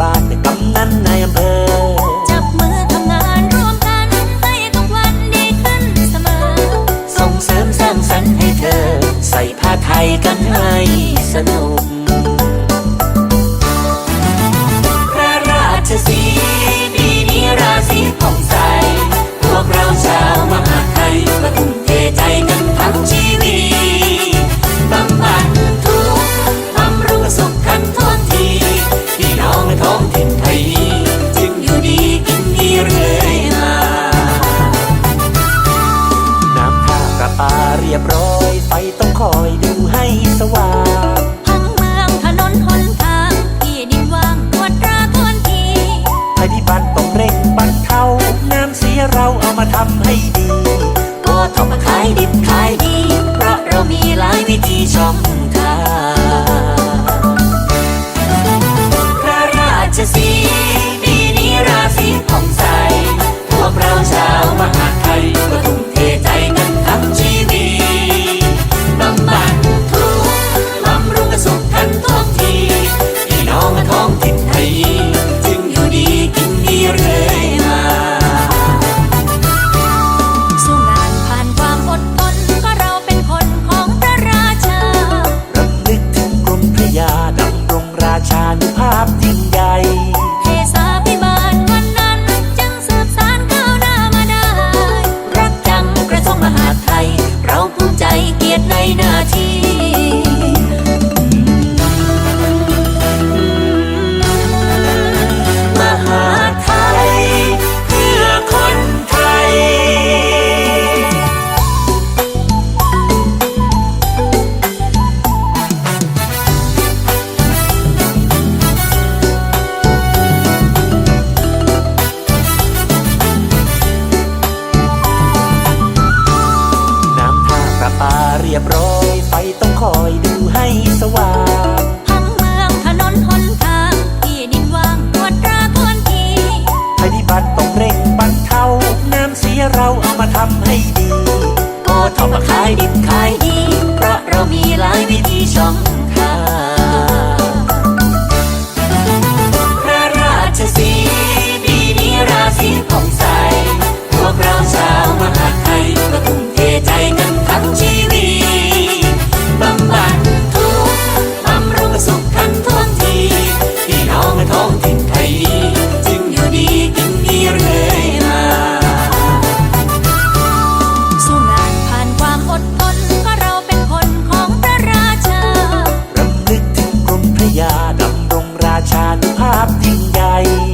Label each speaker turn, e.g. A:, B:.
A: บ้านเนกำนันในอำเภอ
B: จับมือทำงานร่วมกันให้ทุกวันดีขึ้นเสมอ ส่งเสริมสร้างสรรค์ให้เธอ ใส่ผ้าไทยกันให้สนุก
A: ยบร้อย ไฟต้องคอยดูให้สว่าง
B: ทั้งเมืองถนนหนทางที่ดินว่างตวจตราทวนที
A: ภัยพิบัติต้องเร่งบรรเทาน้ำเสียเราเอามาทำให้ดี
B: ก็ทำขายดิบขายดี เพราะเรามีหลายวิธีช่
A: ยบร้อย ไฟต้องคอยดูให้สว่าง
B: ทั้งเมืองถนนหนทางที่ดินว่างตรวจตราพื้นที่
A: ภัยพิบัติต้องเร่งบรรเทาน้ำเสียเราเอามาทำให้ดี
B: ก็ทำมาขายดิบขายดี เพราะเรามีหลายวิธีช่อง
A: ราชานุภาพยิ่งใหญ่